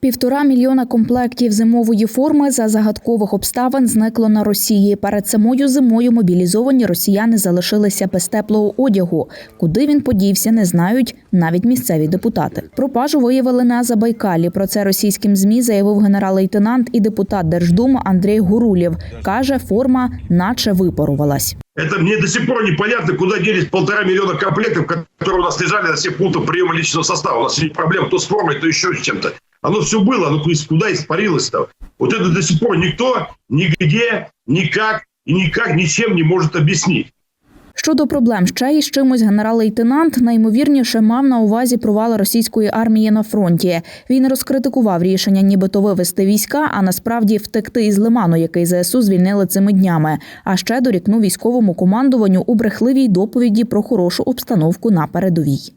Півтора мільйона комплектів зимової форми за загадкових обставин зникло на Росії. Перед самою зимою мобілізовані росіяни залишилися без теплого одягу. Куди він подівся, не знають навіть місцеві депутати. Пропажу виявили на Забайкалі. Про це російським змі заявив генерал-лейтенант і депутат Держдуми Андрій Гурулєв. каже, форма наче випарувалась. Это мне до сих пор непонятно, куда делись полтора миллиона комплектов, которые у нас лежали на всех пунктах приема личного состава. У нас проблем то с формой, то еще с чем-то. Оно все было, оно куда- куда испарилось-то? Вот это до сих пор никто, нигде, никак и никак ничем не может объяснить. Щодо проблем ще із чимось генерал-лейтенант найімовірніше мав на увазі провали російської армії на фронті. Він розкритикував рішення, нібито вивести війська, а насправді втекти із лиману, який ЗСУ звільнили цими днями. А ще дорікнув військовому командуванню у брехливій доповіді про хорошу обстановку на передовій.